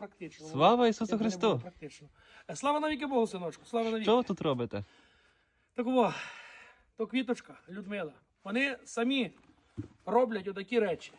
практично. Слава Ісусу Христу! Практично. Е, Слава навіки Богу, синочку. Слава навіки. Що ви тут робите? Так о, то квіточка, Людмила. Вони самі роблять отакі речі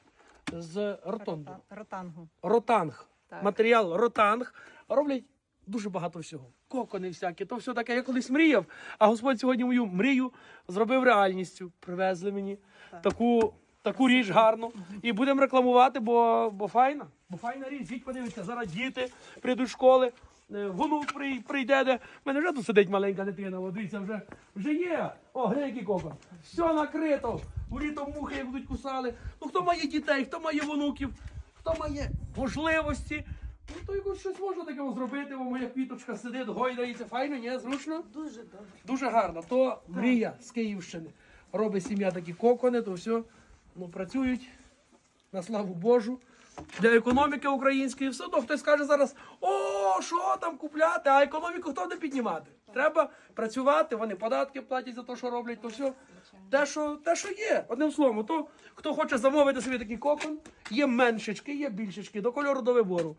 з ротонду. Ротангу. Ротанг. Так. Матеріал ротанг. Роблять дуже багато всього. Кокони всякі, то все таке. Я колись мріяв, а Господь сьогодні мою мрію зробив реальністю. Привезли мені Так. таку, таку річ гарну. І будемо рекламувати, бо, бо файна. Бо файна річ. Звідь подивіться, зараз діти прийдуть з школи. е, Внук прийде, де. У мене вже тут сидить маленька дитина, от дивіться, вже, вже є. О, який кокон. Все накрито. У літо мухи як будуть кусали. Ну хто має дітей, хто має внуків, хто має можливості. Ну то якось щось можна таке зробити, бо моя квіточка сидить, гойдається. Файно, ні, зручно? Дуже добре. Дуже гарно. То мрія з Київщини. Робить сім'я такі кокони, то все ну, працюють на славу Божу. Для економіки української все одно хтось скаже зараз: о, що там купляти, а економіку хто буде піднімати? Треба працювати, вони податки платять за те, що роблять, то все. Те, що, те, що є. Одним словом, то хто хоче замовити собі такий кокон, є меншечки, є більшечки, до кольору до вибору.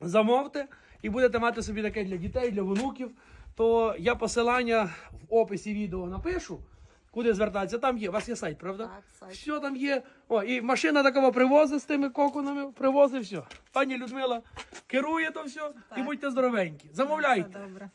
Замовте і будете мати собі таке для дітей, для внуків. То я посилання в описі відео напишу, куди звертатися. Там є. У вас є сайт, правда? Так, сайт. Все там є. О, і машина такого привозить з тими коконами, привозить все. Пані Людмила керує то все і будьте здоровенькі. Замовляйте. Все добре.